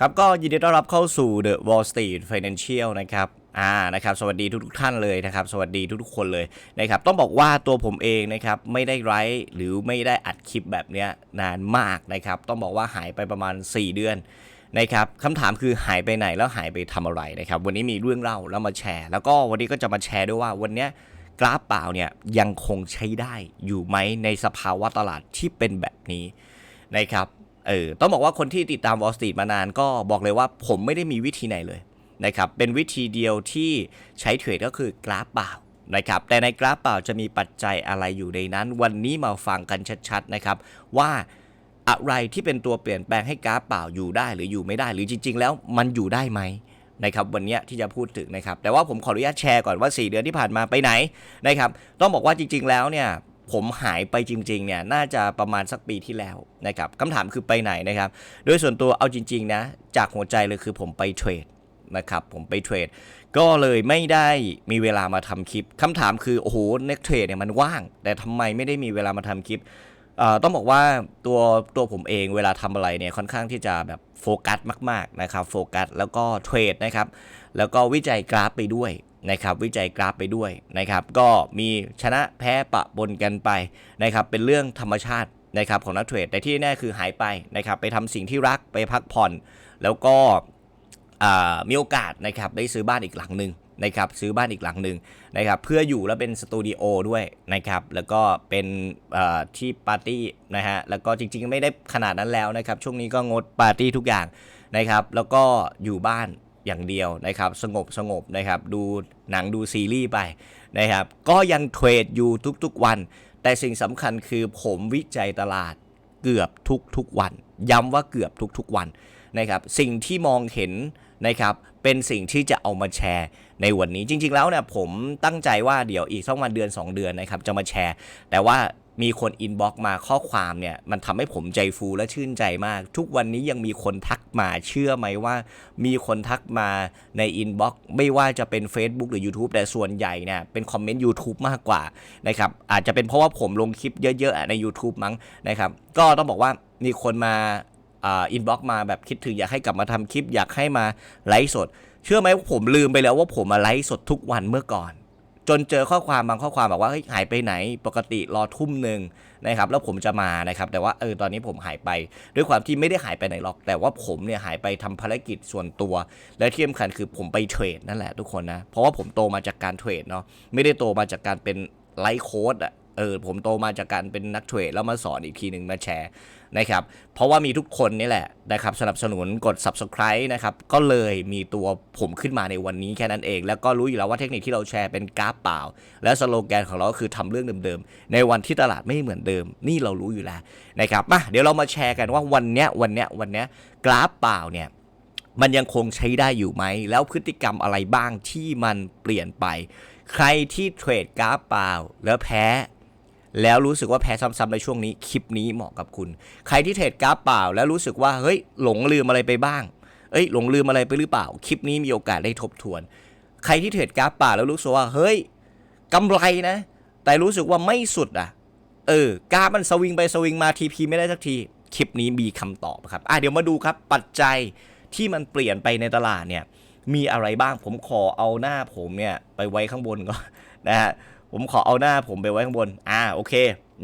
ครับก็ยินดีต้อนรับเข้าสู่ The Wall Street Financial นะครับอ่านะครับสวัสดีทุกๆท่านเลยนะครับ สวัสดีทุกๆคนเลยนะครับต้องบอกว่าตัวผมเองนะครับไม่ได้ไลฟ์หรือไม่ได้อัดคลิปแบบเนี้ยนานมากนะครับต้องบอกว่าหายไปประมาณ 4 เดือนนะครับคำถามคือหายไปไหนแล้วหายไปทำอะไรนะครับวันนี้มีเรื่องเล่าแล้วมาแชร์ แล้วก็วันนี้ก็จะมาแชร์ด้วยว่าวันนี้กราฟเปล่าเนี่ยยังคงใช้ได้อยู่ไหมในสภาวะตลาดที่เป็นแบบนี้นะครับ เออต้องบอกว่าคนที่ติดตาม Wall Street มานานก็บอกเลยว่าผมไม่ได้มีวิธีไหนเลยนะครับเป็นวิธีเดียวที่ใช้เทรดก็คือกราฟเปล่านะครับแต่ในกราฟเปล่าจะมีปัจจัยอะไรอยู่ในนั้น วันนี้มาฟังกันชัดๆนะครับว่าอะไรที่เป็นตัวเปลี่ยนแปลงให้กราฟเปล่าอยู่ได้หรืออยู่ไม่ได้ หรือจริง ๆ แล้วมันอยู่ได้ไหมนะครับวันนี้ที่จะพูดถึงนะครับแต่ว่าผมขออนุญาตแชร์ก่อนว่า 4 เดือนที่ผ่านมาไปไหนนะครับต้องบอกว่าจริง ๆ แล้วเนี่ย ผมหายไปจริงๆเนี่ยน่าจะประมาณสักปีที่แล้วนะครับคำถามคือไปไหนนะครับ โดยส่วนตัวเอาจริงๆนะจากหัวใจเลยคือผมไปเทรดนะครับผมไปเทรด ก็เลยไม่ได้มีเวลามาทำคลิปคำถามคือโอ้โหเน็กเทรดเนี่ยมันว่าง แต่ทำไมไม่ได้มีเวลามาทำคลิปเอ่อต้องบอกว่าตัวตัวผมเองเวลาทำอะไรเนี่ยค่อนข้างที่จะแบบโฟกัสมากๆนะครับโฟกัสแล้วก็เทรดนะครับแล้วก็วิจัยกราฟไปด้วย นะครับวิจัยกราฟไปด้วยนะครับ ก็มีชนะแพ้ปะปนกันไปนะครับ เป็นเรื่องธรรมชาตินะครับของนักเทรดแต่ที่แน่คือหายไปนะครับ ไปทำสิ่งที่รักไปพักผ่อน แล้วก็มีโอกาสนะครับได้ซื้อบ้านอีกหลังหนึ่งนะครับซื้อบ้านอีกหลังหนึ่งนะครับเพื่ออยู่แล้วเป็นสตูดิโอด้วยนะครับแล้วก็เป็นที่ปาร์ตี้นะฮะแล้วก็จริงๆ ไม่ได้ขนาดนั้นแล้วนะครับช่วงนี้ก็งดปาร์ตี้ทุกอย่างนะครับแล้วก็อยู่บ้าน อย่างเดียวนะครับ สงบสงบนะครับ ดูหนังดูซีรีส์ไปนะครับ ก็ยังเทรดอยู่ทุกๆวัน แต่สิ่งสำคัญคือผมวิจัยตลาดเกือบทุกๆวัน ย้ำว่าเกือบทุกๆวันนะครับ สิ่งที่มองเห็นนะครับ เป็นสิ่งที่จะเอามาแชร์ในวันนี้จริง ๆ แล้วเนี่ยผมตั้งใจว่าเดี๋ยวอีกสักวันเดือน 2 เดือนนะครับจะมาแชร์ แต่ว่า มีคนอินบ็อกมาข้อความเนี่ยมันทำให้ผมใจฟูและชื่นใจมาก ทุกวันนี้ยังมีคนทักมาเชื่อไหมว่า มีคนทักมาในอินบ็อกไม่ว่าจะเป็น Facebook หรือ YouTube แต่ส่วนใหญ่เนี่ยเป็นคอมเมนต์ YouTube มากกว่านะครับอาจจะเป็นเพราะว่าผมลงคลิปเยอะๆใน YouTube มั้งนะครับก็ต้องบอกว่ามีคนมาอินบ็อกมาแบบคิดถึงอยากให้กลับมาทำคลิปอยากให้มาไลฟ์สด เชื่อไหมว่าผมลืมไปแล้วว่าผมมาไลฟ์สดทุกวันเมื่อก่อน จนเจอข้อความบางข้อความบอกว่าหายไปไหนปกติรอทุ่มหนึ่งนะครับแล้วผมจะมานะครับแต่ว่าเออตอนนี้ผมหายไป ด้วยความที่ไม่ได้หายไปไหนหรอก แต่ว่าผมเนี่ยหายไปทำภารกิจส่วนตัว และที่สำคัญคือผมไปเทรดนั่นแหละทุกคนนะเพราะว่าผมโตมาจากการเทรดเนาะไม่ได้โตมาจากการเป็นไลฟ์โค้ดอะ เออผมโตมาจากการเป็นนักเทรดแล้วมาสอนอีกทีหนึ่งมาแชร์นะครับเพราะว่ามีทุกคนนี่แหละนะครับสนับสนุนกด subscribe นะครับก็เลยมีตัวผมขึ้นมาในวันนี้แค่นั้นเอง แล้วก็รู้อยู่แล้วว่าเทคนิคที่เราแชร์เป็นกราฟเปล่า และสโลแกนของเราก็คือทำเรื่องเดิมๆ ในวันที่ตลาดไม่เหมือนเดิม นี่เรารู้อยู่แล้วนะครับมาเดี๋ยวเรามาแชร์กันว่าวันเนี้ยวันเนี้ยวันเนี้ยกราฟเปล่าเนี่ยมันยังคงใช้ได้อยู่ไหม แล้วพฤติกรรมอะไรบ้างที่มันเปลี่ยนไป ใครที่เทรดกราฟเปล่าแล้วแพ้ แล้วรู้สึกว่าแพ้ซ้ำๆในช่วงนี้คลิปนี้เหมาะกับคุณ ใครที่เทรดกราฟเปล่า แล้วรู้สึกว่าเฮ้ยหลงลืมอะไรไปบ้างเอ้ยหลงลืมอะไรไปหรือเปล่า คลิปนี้มีโอกาสได้ทบทวน ใครที่เทรดกราฟเปล่าแล้วรู้สึกว่าเฮ้ยกำไรนะ แต่รู้สึกว่าไม่สุดอะเออกราฟมันสวิงไปสวิงมาทีพีไม่ได้สักทีคลิปนี้มีคำตอบครับอะเดี๋ยวมาดูครับปัจจัยที่มันเปลี่ยนไปในตลาดเนี่ยมีอะไรบ้างผมขอเอาหน้าผมเนี่ยไปไว้ข้างบนก่อนนะฮะ ผมขอเอาหน้าผมไปไว้ข้างบน อ่าโอเค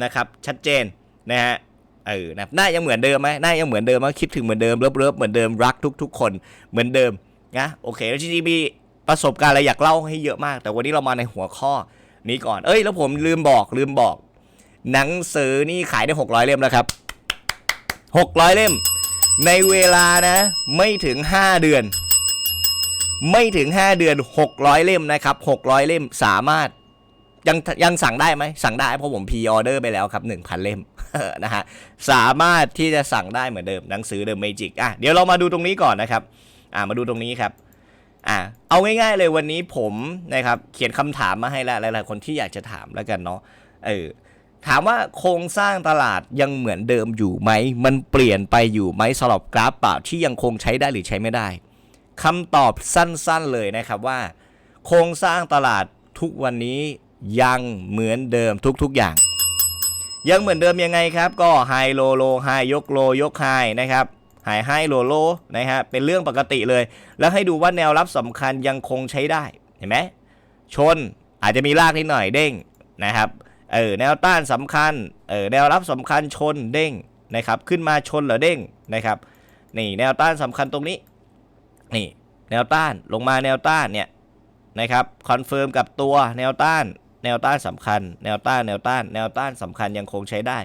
นะครับ ชัดเจนนะฮะเออนะหน้ายังเหมือนเดิมไหมหน้ายังเหมือนเดิมไหมคิดถึงเหมือนเดิมเลิฟๆเหมือนเดิมรักทุก ๆ คนเหมือนเดิมนะโอเค แล้วจริงๆมีประสบการณ์อะไรอยากเล่าให้เยอะมาก แต่วันนี้เรามาในหัวข้อนี้ก่อนเอ้ย แล้วผมลืมบอกลืมบอก หนังสือนี่ขายได้ 600 เล่มแล้วครับ 600 เล่ม ในเวลานะ ไม่ถึง 5 เดือน ไม่ถึง 5 เดือน 600 เล่มนะครับ 600 เล่มสามารถ ยังยังสั่งได้ไหมสั่งได้เพราะผมพ r ออเดอร์ไปแล้วครับ1,000 เล่มนะฮะสามารถที่จะสั่งได้เหมือนเดิมหนังสือ The Magic อะเดี๋ยวเรามาดูตรงนี้ก่อนนะครับอ่ามาดูตรงนี้ครับอ่าเอาง่ายๆเลยวันนี้ผมนะครับเขียนคำถามมาให้แล้วหลายๆคนที่อยากจะถามแล้วกันเนาะเออถามว่าโครงสร้างตลาดยังเหมือนเดิมอยู่ไหม มันเปลี่ยนไปอยู่ไหมสำหรับกราฟเปล่าที่ยังคงใช้ได้หรือใช้ไม่ได้คำตอบสั้นๆเลยนะครับว่า โครงสร้างตลาดทุกวันนี้ ยังเหมือนเดิมทุกๆอย่าง ยังเหมือนเดิมยังไงครับ ก็ไฮโลโลไฮยกโลยกไฮนะครับหายให้โลโลนะฮะเป็นเรื่องปกติเลย แล้วให้ดูว่าแนวรับสำคัญยังคงใช้ได้เห็นไหมชนอาจจะมีลากนิดหน่อยเด้งนะครับเออแนวต้านสำคัญเออแนวรับสำคัญชนเด้งนะครับขึ้นมาชนหรือเด้งนะครับนี่แนวต้านสำคัญตรงนี้นี่แนวต้านลงมาแนวต้านเนี่ยนะครับคอนเฟิร์มกับตัวแนวต้าน แนวต้านสำคัญ แนวต้านแนวต้าน แนวต้านสำคัญยังคงใช้ได้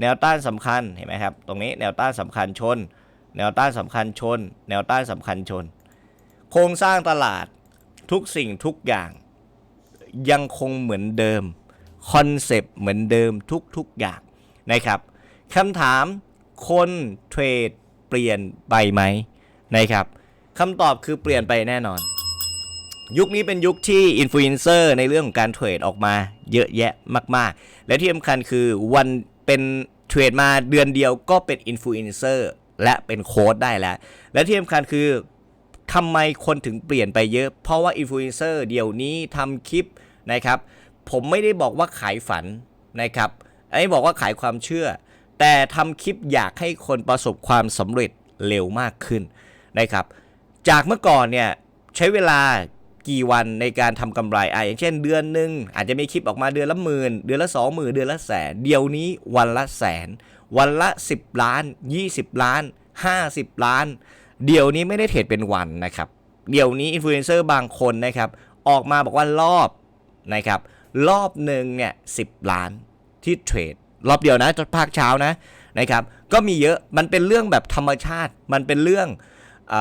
แนวต้านสำคัญเห็นไหมครับ ตรงนี้แนวต้านสำคัญชน แนวต้านสำคัญชน แนวต้านสำคัญชน โครงสร้างตลาดทุกสิ่งทุกอย่าง ยังคงเหมือนเดิมคอนเซปต์เหมือนเดิมทุกๆอย่างนะครับคำถามคนเทรดเปลี่ยนไปไหมนะครับคำตอบคือเปลี่ยนไปแน่นอน ยุคนี้เป็นยุคที่อินฟลูเอนเซอร์ในเรื่องของการเทรดออกมาเยอะแยะมาก ๆ และที่สำคัญคือวันเป็นเทรดมาเดือนเดียวก็เป็นอินฟลูเอนเซอร์และเป็นโค้ดได้แล้ว และที่สำคัญคือทำไมคนถึงเปลี่ยนไปเยอะ เพราะว่าอินฟลูเอนเซอร์เดี๋ยวนี้ทำคลิปนะครับ ผมไม่ได้บอกว่าขายฝันนะครับไอ้บอกว่าขายความเชื่อ แต่ทำคลิปอยากให้คนประสบความสำเร็จเร็วมากขึ้นนะครับ จากเมื่อก่อนเนี่ยใช้เวลา กี่วันในการทำกำไรอะอย่างเช่นเดือนหนึ่งอาจจะมีคลิปออกมาเดือนละหมื่นเดือนละสองหมื่นเดือนละแสนเดี๋ยวนี้วันละแสน วันละ 10 ล้าน 20 ล้าน 50 ล้าน เดี๋ยวนี้ไม่ได้เทรดเป็นวันนะครับเดี๋ยวนี้อินฟลูเอนเซอร์บางคนนะครับออกมาบอกว่ารอบนะครับรอบหนึ่งเนี่ยสิล้านที่เทรดรอบเดียวนะจนภาคเช้านะนะครับก็มีเยอะมันเป็นเรื่องแบบธรรมชาติ มันเป็นเรื่องอ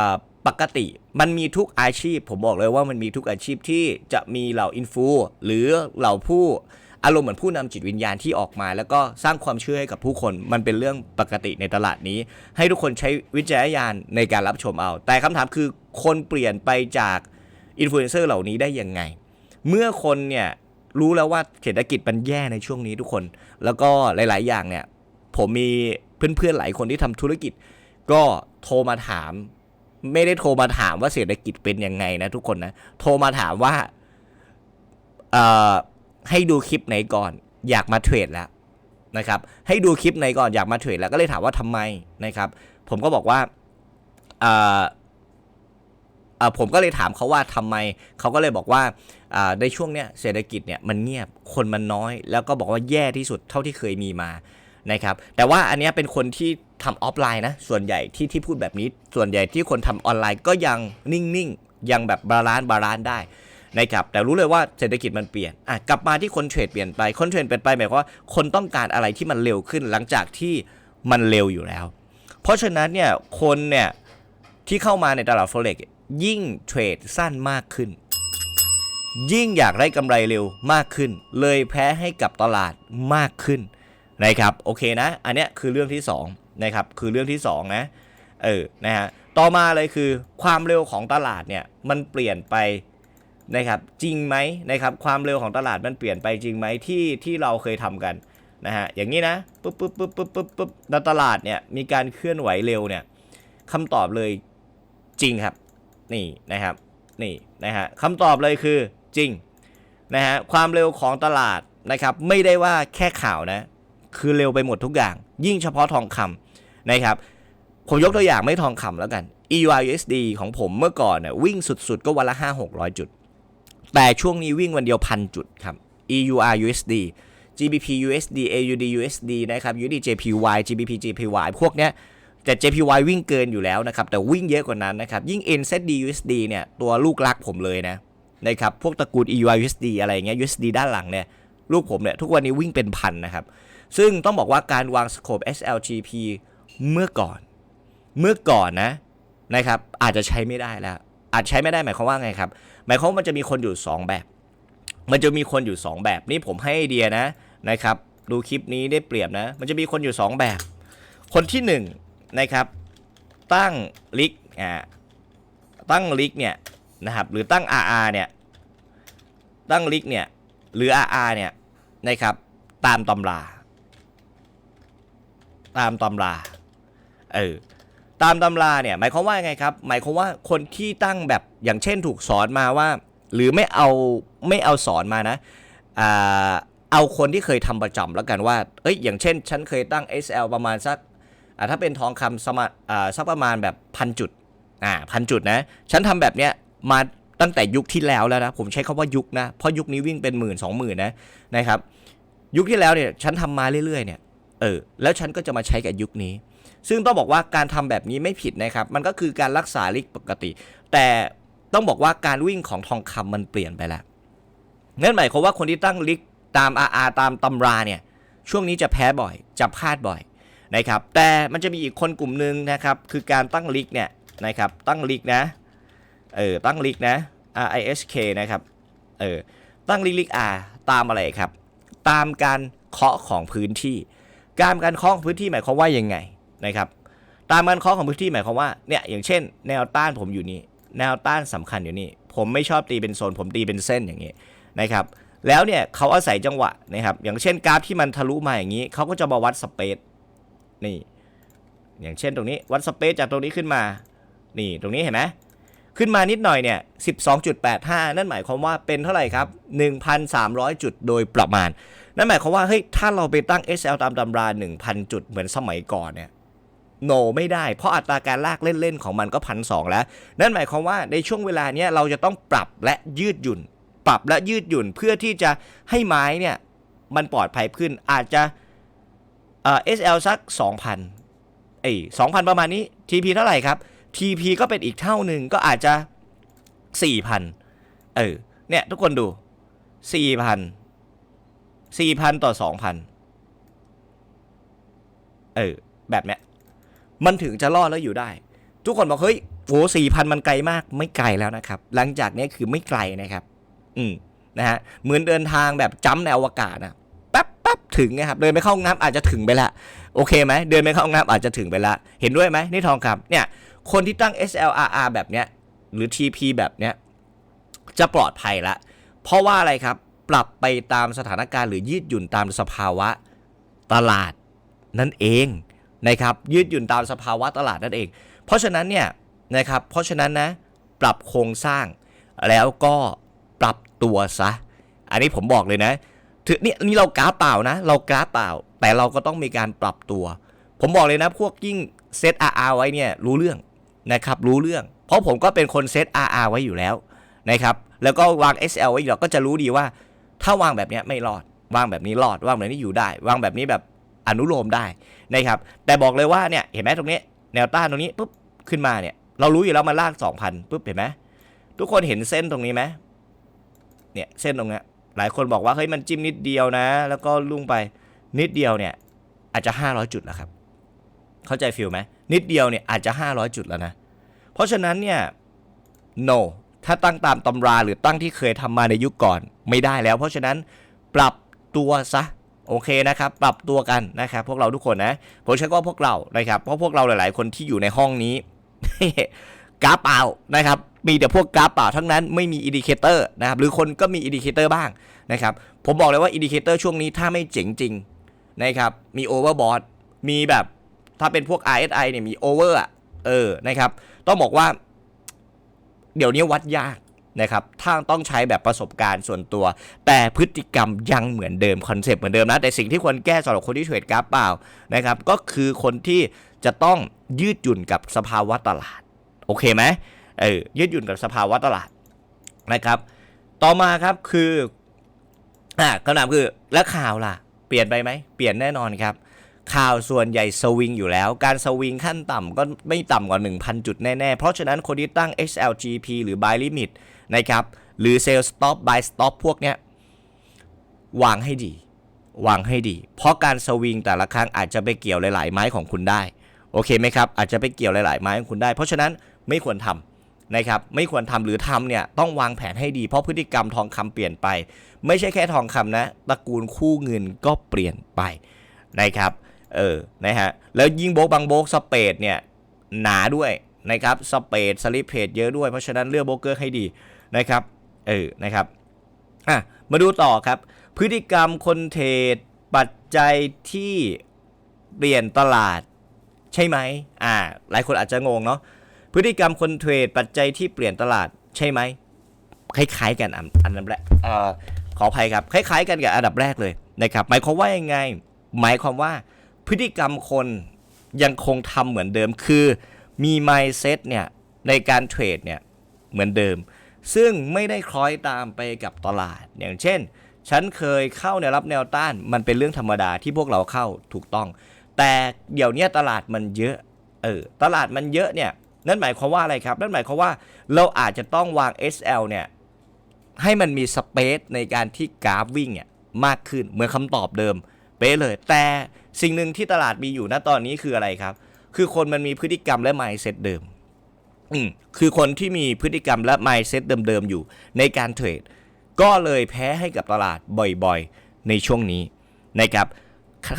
ปกติมันมีทุกอาชีพ ผมบอกเลยว่ามันมีทุกอาชีพที่จะมีเหล่าอินฟูหรือเหล่าผู้อารมณ์เหมือนผู้นำจิตวิญญาณที่ออกมา แล้วก็สร้างความเชื่อให้กับผู้คนมันเป็นเรื่องปกติในตลาดนี้ ให้ทุกคนใช้วิจารณญาณในการรับชมเอา แต่คำถามคือคนเปลี่ยนไปจากอินฟลูเอนเซอร์เหล่านี้ได้ยังไง เมื่อคนเนี่ยรู้แล้วว่าเศรษฐกิจมันแย่ในช่วงนี้ทุกคน แล้วก็หลาย ๆ อย่างเนี่ยผมมีเพื่อนๆหลายคนที่ทำธุรกิจ ก็โทรมาถาม ไม่ได้โทรมาถามว่าเศรษฐกิจเป็นยังไงนะทุกคนนะ โทรมาถามว่า เอ่อ ให้ดูคลิปไหนก่อน อยากมาเทรดแล้วนะครับ ให้ดูคลิปไหนก่อนอยากมาเทรดแล้วก็เลยถามว่าทำไมนะครับ ผมก็บอกว่า เอ่อผมก็เลยถามเขาว่าทำไม เขาก็เลยบอกว่าในช่วงเนี้ยเศรษฐกิจเนี่ยมันเงียบคนมันน้อย แล้วก็บอกว่าแย่ที่สุดเท่าที่เคยมีมานะครับ แต่ว่าอันนี้เป็นคนที่ ทำออฟไลน์นะ ส่วนใหญ่ที่ที่พูดแบบนี้ ส่วนใหญ่ที่คนทำออนไลน์ก็ยังนิ่งๆ ยังแบบบาลานซ์บาลานซ์ได้นะครับแต่รู้เลยว่าเศรษฐกิจมันเปลี่ยนอะกลับมาที่คนเทรดเปลี่ยนไป คนเทรดเปลี่ยนไปหมายความว่าคนต้องการอะไรที่มันเร็วขึ้นหลังจากที่มันเร็วอยู่แล้ว เพราะฉะนั้นเนี่ยคนเนี่ยที่เข้ามาในตลาด forex ยิ่งเทรดสั้นมากขึ้น ยิ่งอยากได้กำไรเร็วมากขึ้น เลยแพ้ให้กับตลาดมากขึ้นนะครับโอเคนะ อันนี้คือเรื่องที่ 2 นะครับคือเรื่องที่2นะเออนะฮะต่อมาเลยคือความเร็วของตลาดเนี่ยมันเปลี่ยนไปนะครับจริงไหมนะครับความเร็วของตลาดมันเปลี่ยนไปจริงไหมที่ที่เราเคยทำกันนะฮะอย่างนี้นะปุ๊บปุ๊บปุ๊บปุ๊บปุ๊บปุ๊บแล้วตลาดเนี่ยมีการเคลื่อนไหวเร็วเนี่ยคำตอบเลยจริงครับนี่นะครับนี่นะฮะคำตอบเลยคือจริงนะฮะความเร็วของตลาดนะครับไม่ได้ว่าแค่ข่าวนะคือเร็วไปหมดทุกอย่าง ยิ่งเฉพาะทองคำ นะครับผมยกตัวอย่างไม่ทองคำแล้วกัน EUR USD ของผมเมื่อก่อนเนี่ยวิ่งสุดๆ ก็วันละ 5 600 จุด แต่ช่วงนี้วิ่งวันเดียวพันจุดครับ EUR USD GBP USD AUD USD นะครับ USD JPY GBP JPY พวกเนี้ยแต่ JPY วิ่งเกินอยู่แล้วนะครับ แต่วิ่งเยอะกว่านั้นนะครับ ยิ่ง NZD USD เนี่ย ตัวลูกรักผมเลยนะนะครับ พวกตระกูล EUR USD อะไรเงี้ย USD ด้านหลังเนี่ย ลูกผมเนี่ย ทุกวันนี้วิ่งเป็นพันนะครับ ซึ่งต้องบอกว่าการวางสโคป SLGP เมื่อก่อน เมื่อก่อนนะนะครับ อาจจะใช้ไม่ได้แล้ว อาจใช้ไม่ได้หมายความว่าไงครับ หมายความว่ามันจะมีคนอยู่ 2 แบบ มันจะมีคนอยู่ 2 แบบนี่ผมให้ไอเดียนะนะครับ ดูคลิปนี้ได้เปรียบนะ มันจะมีคนอยู่ 2 แบบ คนที่1นะครับ ตั้งลิกอ่าตั้งลิกเนี่ยนะครับหรือตั้ง RR เนี่ยตั้งลิกเนี่ยหรือ RR เนี่ยนะครับตามตำรา ตามตำรา เออตามตำราเนี่ยหมายความว่าไงครับ หมายความว่าคนที่ตั้งแบบอย่างเช่นถูกสอนมาว่า หรือไม่เอาไม่เอาสอนมานะอ่าเอาคนที่เคยทำประจำแล้วกันว่า เอ้ยอย่างเช่น ฉันเคยตั้ง SL ประมาณสักอ่าถ้าเป็นทองคำสมาอ่าสักประมาณแบบพันจุดอ่าพันจุดนะ ฉันทำแบบเนี้ยมาตั้งแต่ยุคที่แล้วแล้วนะ ผมใช้คาว่ายุคนะ เพราะยุคนี้วิ่งเป็นหมื่นสองหมื่นนะนะครับ ยุคที่แล้วเนี่ยฉันทำมาเรื่อยๆเนี่ยเออแล้วฉันก็จะมาใช้กับยุคนี้ ซึ่งต้องบอกว่าการทำแบบนี้ไม่ผิดนะครับ มันก็คือการรักษาลิกปกติ แต่ต้องบอกว่าการวิ่งของทองคำมันเปลี่ยนไปแล้วนั่นหมายความว่าคนที่ตั้งลิกตาม RR ตามตำราเนี่ยช่วงนี้จะแพ้บ่อยจะพลาดบ่อยนะครับ แต่มันจะมีอีกคนกลุ่มหนึ่งนะครับ คือการตั้งลิกเนี่ยนะครับ ตั้งลิกนะ เออ ตั้งลิกนะ RISK นะครับ เออ ตั้งลิกลิก R ตามอะไรครับ ตามการเคาะของพื้นที่ การการเคาะของพื้นที่หมายความว่ายังไง นะครับตามการเคาะของพื้นที่หมายความว่าเนี่ยอย่างเช่น แนวต้านผมอยู่นี่แนวต้านสำคัญอยู่นี่ผมไม่ชอบตีเป็นโซน ผมตีเป็นเส้นอย่างนี้นะครับแล้วเนี่ยเขาอาศัยจังหวะนะครับอย่างเช่นกราฟที่มันทะลุมาอย่างนี้เขาก็จะมาวัดสเปซนี่อย่างเช่นตรงนี้วัดสเปซจากตรงนี้ขึ้นมา นี่ตรงนี้เห็นไหมขึ้นมานิดหน่อยเนี่ย 12.85 นั่นหมายความว่าเป็นเท่าไหร่ครับ 1,300 จุดโดยประมาณ นั่นหมายความว่าเฮ้ยถ้าเราไปตั้ง SL ตามตำรา 1,000 จุดเหมือนสมัยก่อนเนี่ย โนไม่ได้ เพราะอัตราการลากเล่นๆของมันก็พันสองแล้ว นั่นหมายความว่าในช่วงเวลาเนี้ยเราจะต้องปรับและยืดหยุ่น ปรับและยืดหยุ่นเพื่อที่จะให้ไม้เนี่ยมันปลอดภัยขึ้นอาจจะเอ่อ SL สัก 2,000เอ้ย2,000 ประมาณนี้ TP เท่าไหร่ครับ TP ก็เป็นอีกเท่าหนึ่งก็อาจจะ 4,000 เออเนี่ยทุกคนดู 4,000 4,000 ต่อ 2,000 เออ แบบเนี้ย มันถึงจะรอดแล้วอยู่ได้ ทุกคนบอกเฮ้ยโหสี่พันมันไกลมากไม่ไกลแล้วนะครับ หลังจากนี้คือไม่ไกลนะครับ อืมนะฮะเหมือนเดินทางแบบจ้ำในอวกาศนะแป๊บแป๊บถึงนะครับเดินไปเข้าห้องน้ำอาจจะถึงไปละโอเคไหมเดินไปเข้าห้องน้ำอาจจะถึงไปละเห็นด้วยไหมนี่ทองคำเนี่ยคนที่ตั้ง SLRR แบบเนี้ยหรือ TP แบบเนี้ยจะปลอดภัยละ เพราะว่าอะไรครับ ปรับไปตามสถานการณ์หรือยืดหยุ่นตามสภาวะตลาดนั่นเอง นะครับยืดหยุ่นตามสภาวะตลาดนั่นเอง เพราะฉะนั้นเนี่ยนะครับเพราะฉะนั้นนะปรับโครงสร้างแล้วก็ปรับตัวซะ อันนี้ผมบอกเลยนะถึงนี่นี่เรากราฟเปล่านะ เรากราฟเปล่า แต่เราก็ต้องมีการปรับตัว ผมบอกเลยนะ พวกยิ่งเซต RR ไว้เนี่ยรู้เรื่องนะครับรู้เรื่อง เพราะผมก็เป็นคนเซต RR ไว้อยู่แล้วนะครับแล้วก็วาง SL ไว้อยู่แล้วก็จะรู้ดีว่า ถ้าวางแบบนี้ไม่รอด วางแบบนี้รอด วางแบบนี้อยู่ได้ วางแบบนี้แบบอนุโลมได้ นะครับแต่บอกเลยว่าเนี่ยเห็นไหมตรงนี้แนวต้านตรงนี้ปุ๊บขึ้นมาเนี่ยเรารู้อยู่แล้วมันลาก 2,000ปุ๊บเห็นไหมทุกคนเห็นเส้นตรงนี้ไหมเนี่ยเส้นตรงนี้หลายคนบอกว่าเฮ้ยมันจิ้มนิดเดียวนะ แล้วก็ลุ่งไปนิดเดียวเนี่ยอาจจะ 500 จุดแล้วครับ เข้าใจฟิลไหมนิดเดียวเนี่ยอาจจะ 500 จุดแล้วนะ เพราะฉะนั้นเนี่ย no ถ้าตั้งตามตำราหรือตั้งที่เคยทำมาในยุคก่อนไม่ได้แล้ว เพราะฉะนั้นปรับตัวซะ โอเคนะครับ ปรับตัวกันนะครับพวกเราทุกคนนะผมใช้ก็พวกเรานะครับเพราะพวกเราหลาย ๆ คนที่อยู่ในห้องนี้กราฟเปล่านะครับ มีแต่พวกกราฟเปล่าทั้งนั้นไม่มีอินดิเคเตอร์นะครับหรือคนก็มีอินดิเคเตอร์บ้างนะครับ ผมบอกเลยว่าอินดิเคเตอร์ช่วงนี้ถ้าไม่เจ๋งจริงนะครับ มีโอเวอร์บอทมีแบบถ้าเป็นพวก RSI เนี่ยมีโอเวอร์อะเออนะครับ ต้องบอกว่า เดี๋ยวนี้วัดยาก นะครับถ้าต้องใช้แบบประสบการณ์ส่วนตัว แต่พฤติกรรมยังเหมือนเดิมคอนเซปต์เหมือนเดิมนะ แต่สิ่งที่ควรแก้สำหรับคนที่เทรดกราฟเปล่านะครับก็คือคนที่จะต้องยืดหยุ่นกับสภาวะตลาด โอเคไหมเออยืดหยุ่นกับสภาวะตลาดนะครับ ต่อมาครับคืออ่าคำถามคือแล้วข่าวล่ะ เปลี่ยนไปไหมเปลี่ยนแน่นอนครับข่าวส่วนใหญ่สวิงอยู่แล้ว การสวิงขั้นต่ำก็ไม่ต่ำกว่า 1,000 จุดแน่ ๆ เพราะฉะนั้นคนที่ตั้ง XLGP หรือ Buy Limit นะครับ หรือ Sell Stop Buy Stop พวกเนี้ยวางให้ดี วางให้ดี เพราะการสวิงแต่ละครั้งอาจจะไปเกี่ยวหลาย ๆ ไม้ของคุณได้ โอเคไหมครับ อาจจะไปเกี่ยวหลาย ๆ ไม้ของคุณได้ เพราะฉะนั้นไม่ควรทำนะครับ ไม่ควรทำหรือทำเนี่ยต้องวางแผนให้ดี เพราะพฤติกรรมทองคำเปลี่ยนไป ไม่ใช่แค่ทองคำนะตระกูลคู่เงินก็เปลี่ยนไปนะครับ เออ นะฮะ แล้วยิ่งโบกบางโบกสเปดเนี่ยหนาด้วยนะครับ สเปดสลิปเพจเยอะด้วย เพราะฉะนั้นเลือกโบรกเกอร์ให้ดี นะครับ เออ นะครับอะมาดูต่อครับ พฤติกรรมคนเทรดปัจจัยที่เปลี่ยนตลาดใช่ไหมอ่า หลายคนอาจจะงงเนาะ พฤติกรรมคนเทรดปัจจัยที่เปลี่ยนตลาดใช่ไหม คล้ายๆกันอันอันนั้นแหละเอ่อขออภัยครับ คล้ายๆกันกับอันดับแรกเลยนะครับ หมายความว่ายังไง หมายความว่าพฤติกรรมคนยังคงทำเหมือนเดิม คือมี mindset เนี่ยในการเทรดเนี่ยเหมือนเดิม ซึ่งไม่ได้คล้อยตามไปกับตลาด อย่างเช่น ฉันเคยเข้าแนวรับแนวต้านมันเป็นเรื่องธรรมดาที่พวกเราเข้าถูกต้อง แต่เดี๋ยวนี้ตลาดมันเยอะเออตลาดมันเยอะเนี่ยนั่นหมายความว่าอะไรครับ นั่นหมายความว่าเราอาจจะต้องวาง SL เนี่ยให้มันมีสเปซในการที่กราฟวิ่งเนี่ยมากขึ้นเหมือนคำตอบเดิม เป๊ะเลย แต่สิ่งหนึ่งที่ตลาดมีอยู่ณตอนนี้คืออะไรครับ คือคนมันมีพฤติกรรมและ mindset เดิม อืมคือคนที่มีพฤติกรรมและ mindset เดิมๆอยู่ในการเทรด ก็เลยแพ้ให้กับตลาดบ่อยๆ ในช่วงนี้นะครับ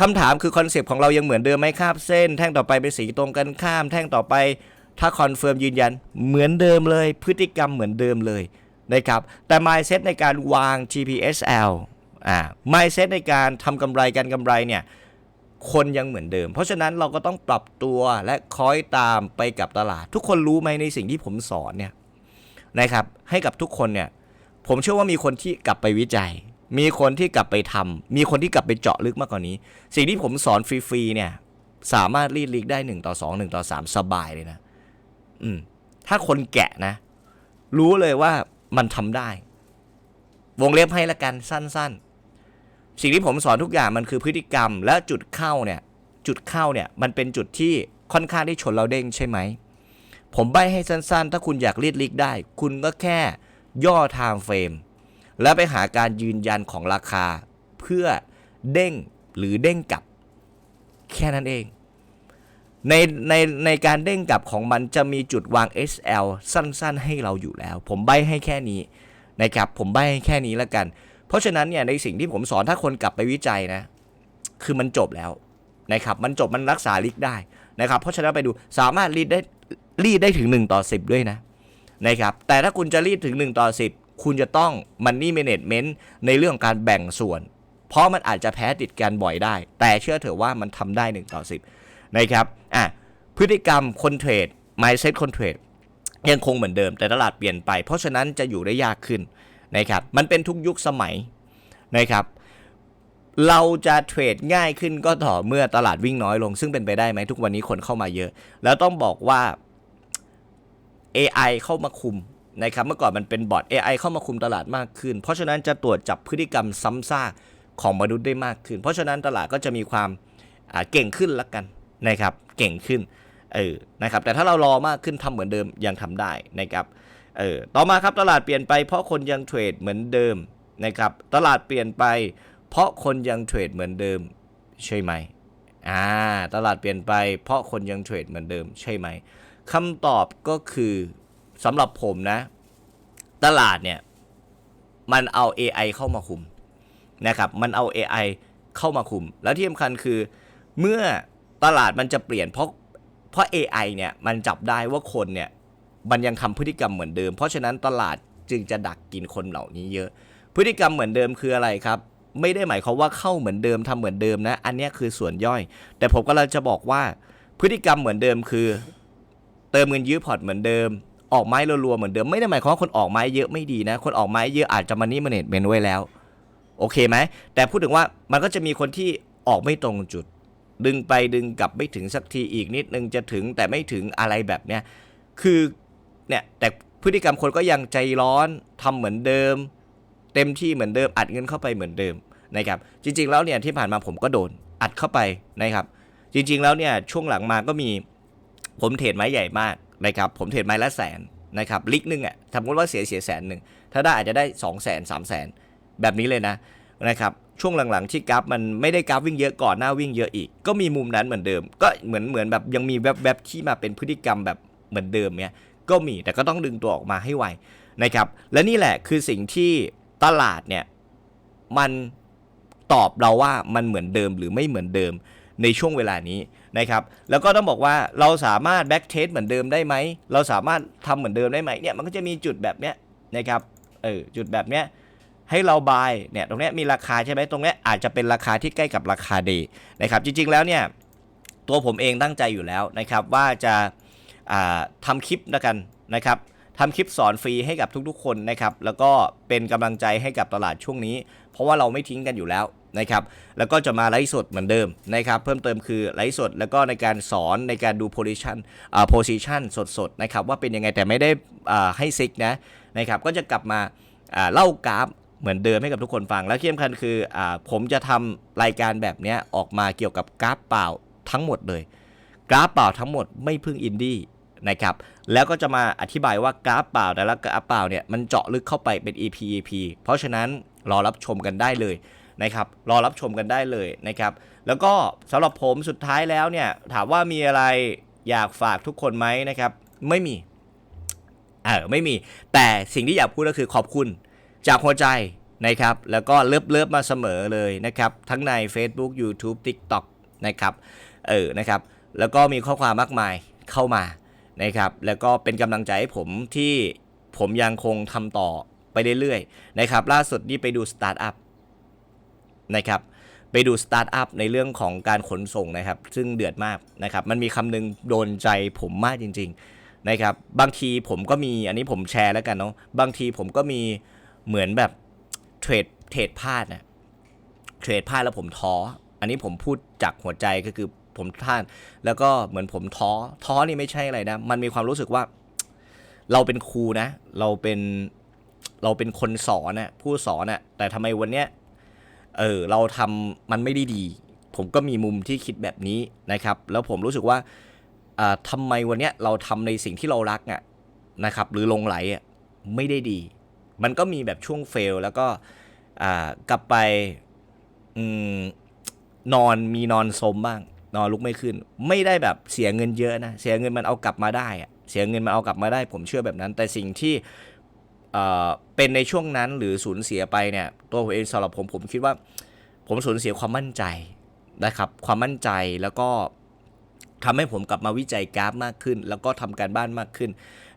คำถามคือคอนเซปต์ของเรายังเหมือนเดิมไหมครับเส้น แท่งต่อไปเป็นสีตรงกันข้าม แท่งต่อไปถ้าคอนเฟิร์มยืนยันเหมือนเดิมเลย พฤติกรรมเหมือนเดิมเลยนะครับแต่ mindset ในการวาง GPSL อ่า mindset ในการทำกำไรการกำไรเนี่ย คนยังเหมือนเดิม เพราะฉะนั้นเราก็ต้องปรับตัวและคอยตามไปกับตลาด ทุกคนรู้ไหมในสิ่งที่ผมสอนเนี่ยนะครับ ให้กับทุกคนเนี่ยผมเชื่อว่ามีคนที่กลับไปวิจัย มีคนที่กลับไปทำมีคนที่กลับไปเจาะลึกมากกว่านี้ สิ่งที่ผมสอนฟรีๆเนี่ยสามารถรีดลีกได้1ต่อ2 1ต่อ3 สบายเลยนะ อืม ถ้าคนแกะนะ รู้เลยว่ามันทำได้ วงเล็บให้ละกันสั้น ๆ สิ่งที่ผมสอนทุกอย่างมันคือพฤติกรรม และจุดเข้าเนี่ยจุดเข้าเนี่ยมันเป็นจุดที่ค่อนข้างที่ชนเราเด้งใช่ไหม ผมใบให้สั้นๆ ถ้าคุณอยากรีดลิกได้ คุณก็แค่ย่อ time frame แล้วไปหาการยืนยันของราคา เพื่อเด้งหรือเด้งกลับ แค่นั้นเอง ในในในการเด้งกลับของมันจะมีจุดวาง SL สั้นๆ ให้เราอยู่แล้ว ผมใบให้แค่นี้นะครับผมใบให้แค่นี้แล้วกัน เพราะฉะนั้นเนี่ยในสิ่งที่ผมสอนถ้าคนกลับไปวิจัยนะ คือมันจบแล้วนะครับมันจบมันรักษาลิกได้นะครับ เพราะฉะนั้นไปดูสามารถรีดได้รีดได้ถึง 1 ต่อ 10 ด้วยนะนะครับแต่ถ้าคุณจะรีดถึง 1 ต่อ 10 คุณจะต้อง Money Management ในเรื่องการแบ่งส่วน เพราะมันอาจจะแพ้ติดกันบ่อยได้ แต่เชื่อเถอะว่ามันทำได้ 1 ต่อ 10นะครับอะพฤติกรรมคนเทรด mindset คนเทรดยังคงเหมือนเดิมแต่ตลาดเปลี่ยนไป เพราะฉะนั้นจะอยู่ได้ยากขึ้น นะครับมันเป็นทุกยุคสมัยนะครับเราจะเทรดง่ายขึ้นก็ต่อเมื่อตลาดวิ่งน้อยลง ซึ่งเป็นไปได้ไหมทุกวันนี้คนเข้ามาเยอะ แล้วต้องบอกว่า AI เข้ามาคุมนะครับเมื่อก่อนมันเป็นบอท AI เข้ามาคุมตลาดมากขึ้น เพราะฉะนั้นจะตรวจจับพฤติกรรมซ้ำซากของมนุษย์ได้มากขึ้น เพราะฉะนั้นตลาดก็จะมีความเก่งขึ้นละกันนะครับ เก่งขึ้นเออนะครับแต่ถ้าเรารอมากขึ้นทำเหมือนเดิมยังทำได้นะครับ เออต่อมาครับตลาดเปลี่ยนไปเพราะคนยังเทรดเหมือนเดิมนะครับตลาดเปลี่ยนไป เพราะคนยังเทรดเหมือนเดิมใช่ไหมอ่าตลาดเปลี่ยนไป เพราะคนยังเทรดเหมือนเดิมใช่ไหมคำตอบก็คือสำหรับผมนะ ตลาดเนี่ยมันเอา AI เข้ามาคุมนะครับมันเอา AI เข้ามาคุม แล้วที่สำคัญคือ เมื่อตลาดมันจะเปลี่ยนเพราะเพราะ AI เนี่ยมันจับได้ว่าคนเนี่ย มันยังทำพฤติกรรมเหมือนเดิม เพราะฉะนั้นตลาดจึงจะดักกินคนเหล่านี้เยอะ พฤติกรรมเหมือนเดิมคืออะไรครับ ไม่ได้หมายความว่าเข้าเหมือนเดิมทำเหมือนเดิมนะ อันนี้คือส่วนย่อย แต่ผมก็เลยจะบอกว่าพฤติกรรมเหมือนเดิมคือ เติมเงินยื้อพอร์ตเหมือนเดิม ออกไม้รัวๆเหมือนเดิมไม่ได้หมายความว่าคนออกไม้เยอะไม่ดีนะ คนออกไม้เยอะอาจจะมานี่มาเน็ตเมนไว้แล้ว โอเคไหมแต่พูดถึงว่ามันก็จะมีคนที่ออกไม่ตรงจุด ดึงไปดึงกลับไม่ถึงสักทีอีกนิดนึงจะถึงแต่ไม่ถึงอะไรแบบเนี้ยคือ เนี่ยแต่พฤติกรรมคนก็ยังใจร้อนทำเหมือนเดิม เต็มที่เหมือนเดิมอัดเงินเข้าไปเหมือนเดิมนะครับจริง ๆ แล้วเนี่ยที่ผ่านมาผมก็โดนอัดเข้าไปนะครับ จริง ๆ แล้วเนี่ยช่วงหลังมาก็มีผมเทรดไม้ใหญ่มากนะครับผมเทรดไม้ละแสนนะครับลิกหนึงอะสมมติว่าเสียเสียแสนหนึ่งถ้าได้อาจจะได้2 0 0 0 0 0 3 0 0 0 0แบบนี้เลยนะนะครับช่วงหลังๆที่กราฟมันไม่ได้กราฟวิ่งเยอะก่อนหน้าวิ่งเยอะอีก ก็มีมุมนั้นเหมือนเดิม ก็เหมือนเหมือนแบบยังมีแวบๆที่มาเป็นพฤติกรรมแบบเหมือนเดิมเนี่ย ก็มีแต่ก็ต้องดึงตัวออกมาให้ไวนะครับและนี่แหละคือสิ่งที่ตลาดเนี่ยมันตอบเราว่ามันเหมือนเดิมหรือไม่เหมือนเดิมในช่วงเวลานี้นะครับ แล้วก็ต้องบอกว่าเราสามารถแบ็กเทสเหมือนเดิมได้ไหม เราสามารถทำเหมือนเดิมได้ไหมเนี่ยมันก็จะมีจุดแบบเนี้ยนะครับ เออจุดแบบเนี้ยให้เราบายเนี่ยตรงเนี้ยมีราคาใช่ไหมตรงเนี้ยอาจจะเป็นราคาที่ใกล้กับราคาเดย์นะครับ จริงๆแล้วเนี่ยตัวผมเองตั้งใจอยู่แล้วนะครับว่าจะ ทำคลิปแล้วกันนะครับทำคลิปสอนฟรีให้กับทุกๆ คนนะครับ แล้วก็เป็นกำลังใจให้กับตลาดช่วงนี้ เพราะว่าเราไม่ทิ้งกันอยู่แล้วนะครับ แล้วก็จะมาไลฟ์สดเหมือนเดิมนะครับ เพิ่มเติมคือไลฟ์สด แล้วก็ในการสอนในการดู position อ่า position สดๆนะครับว่าเป็นยังไงแต่ไม่ได้อ่าให้ซิกนะนะครับ ก็จะกลับมาอ่าเล่ากราฟเหมือนเดิมให้กับทุกคนฟัง แล้วที่สำคัญคืออาผมจะทำรายการแบบนี้ออกมาเกี่ยวกับกราฟเปล่าทั้งหมดเลย กราฟเปล่าทั้งหมดไม่พึ่งอินดี้ นะครับแล้วก็จะมาอธิบายว่ากราฟเปล่าแต่ละกราฟเปล่าเนี่ยมันเจาะลึกเข้าไปเป็น EP EP เพราะฉะนั้นรอรับชมกันได้เลยนะครับรอรับชมกันได้เลยนะครับแล้วก็สำหรับผมสุดท้ายแล้วเนี่ยถามว่ามีอะไรอยากฝากทุกคนไหมนะครับไม่มีเออไม่มีแต่สิ่งที่อยากพูดก็คือขอบคุณจากหัวใจนะครับแล้วก็เลิฟเลิฟมาเสมอเลยนะครับทั้งใน Facebook YouTube TikTok นะครับเออนะครับแล้วก็มีข้อความมากมายเข้ามา นะครับ แล้วก็เป็นกำลังใจให้ผมที่ผมยังคงทำต่อไปเรื่อยๆนะครับ ล่าสุดนี่ไปดูสตาร์ทอัพนะครับ ไปดูสตาร์ทอัพในเรื่องของการขนส่งนะครับ ซึ่งเดือดมากนะครับ มันมีคำหนึ่งโดนใจผมมากจริง ๆนะครับ บางทีผมก็มีอันนี้ผมแชร์แล้วกันเนาะ บางทีผมก็มีเหมือนแบบเทรดเทรดพลาดนะเทรดพลาดแล้วผมท้อ อันนี้ผมพูดจากหัวใจก็คือ ผมพลาดแล้วก็เหมือนผมท้อท้อนี่ไม่ใช่อะไรนะ มันมีความรู้สึกว่า เราเป็นครูนะ เราเป็นเราเป็นคนสอนน่ะผู้สอนน่ะแต่ทำไมวันเนี้ยเออเราทำมันไม่ได้ดี ผมก็มีมุมที่คิดแบบนี้นะครับ แล้วผมรู้สึกว่าอ่าทำไมวันเนี้ยเราทำในสิ่งที่เรารักอะนะครับ หรือลงไหลอะไม่ได้ดี มันก็มีแบบช่วงเฟล แล้วก็อ่ากลับไปอืมนอนมีนอนสมบ้าง นอนลุกไม่ขึ้น ไม่ได้แบบเสียเงินเยอะนะ เสียเงินมันเอากลับมาได้อะเสียเงินมันเอากลับมาได้ ผมเชื่อแบบนั้น แต่สิ่งที่เอ่อเป็นในช่วงนั้นหรือสูญเสียไปเนี่ย ตัวผมเองสำหรับผมผมคิดว่า ผมสูญเสียความมั่นใจนะครับ ความมั่นใจแล้วก็ทำให้ผมกลับมาวิจัยกราฟมากขึ้น แล้วก็ทำการบ้านมากขึ้น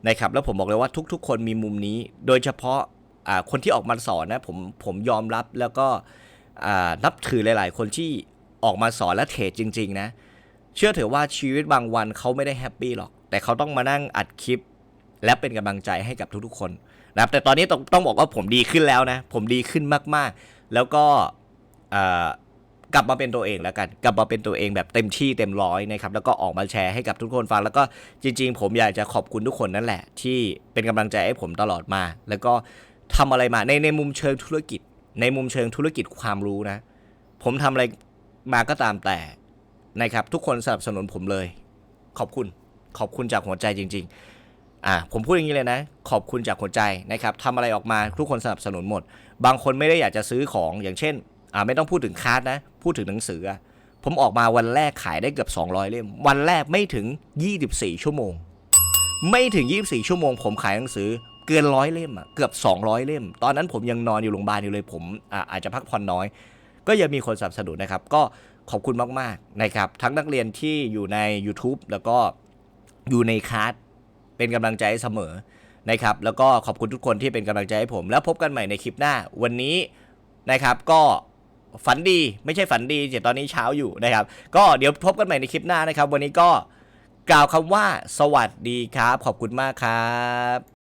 นะครับ แล้วผมบอกเลยว่าทุก ๆ คนมีมุมนี้ โดยเฉพาะอ่าคนที่ออกมาสอนนะผมผมยอมรับแล้วก็นับถือหลาย ๆ คนที่ ออกมาสอนและเทรดจริง ๆ นะ เชื่อเถอะว่าชีวิตบางวันเขาไม่ได้แฮปปี้หรอก แต่เขาต้องมานั่งอัดคลิป และเป็นกำลังใจให้กับทุกๆคนนะครับแต่ตอนนี้ต้องต้องบอกว่าผมดีขึ้นแล้วนะ ผมดีขึ้นมากๆ แล้วก็กลับมาเป็นตัวเองแล้วกัน กลับมาเป็นตัวเองแบบเต็มที่เต็มร้อยนะครับ แล้วก็ออกมาแชร์ให้กับทุกคนฟัง แล้วก็จริง ๆ ผมอยากจะขอบคุณทุกคนนั่นแหละ ที่เป็นกำลังใจให้ผมตลอดมา แล้วก็ทำอะไรมาในในมุมเชิงธุรกิจ ในมุมเชิงธุรกิจความรู้นะ ผมทำอะไร มาก็ตามแต่นะครับ ทุกคนสนับสนุนผมเลย ขอบคุณขอบคุณจากหัวใจจริง ๆ อ่าผมพูดอย่างนี้เลยนะ ขอบคุณจากหัวใจนะครับทำอะไรออกมาทุกคนสนับสนุนหมด บางคนไม่ได้อยากจะซื้อของอย่างเช่นอ่าไม่ต้องพูดถึงคาร์ดนะ พูดถึงหนังสือ ผมออกมาวันแรกขายได้เกือบ 200 เล่ม วันแรกไม่ถึง 24 ชั่วโมง ไม่ถึง 24 ชั่วโมง ผมขายหนังสือเกินร้อยเล่มอะเกือบ 200 เล่ม ตอนนั้นผมยังนอนอยู่โรงพยาบาลอยู่เลยผมอ่าอาจจะพักผ่อนน้อย ก็ยังมีคนสนับสนุนนะครับ ก็ขอบคุณมากๆนะครับ ทั้งนักเรียนที่อยู่ใน YouTube แล้วก็อยู่ในคลาสเป็นกำลังใจเสมอนะครับ แล้วก็ขอบคุณทุกคนที่เป็นกำลังใจให้ผม แล้วพบกันใหม่ในคลิปหน้า วันนี้นะครับก็ฝันดีไม่ใช่ฝันดีเดี๋ยวตอนนี้เช้าอยู่นะครับ ก็เดี๋ยวพบกันใหม่ในคลิปหน้านะครับ วันนี้ก็กล่าวคำว่าสวัสดีครับ ขอบคุณมากครับ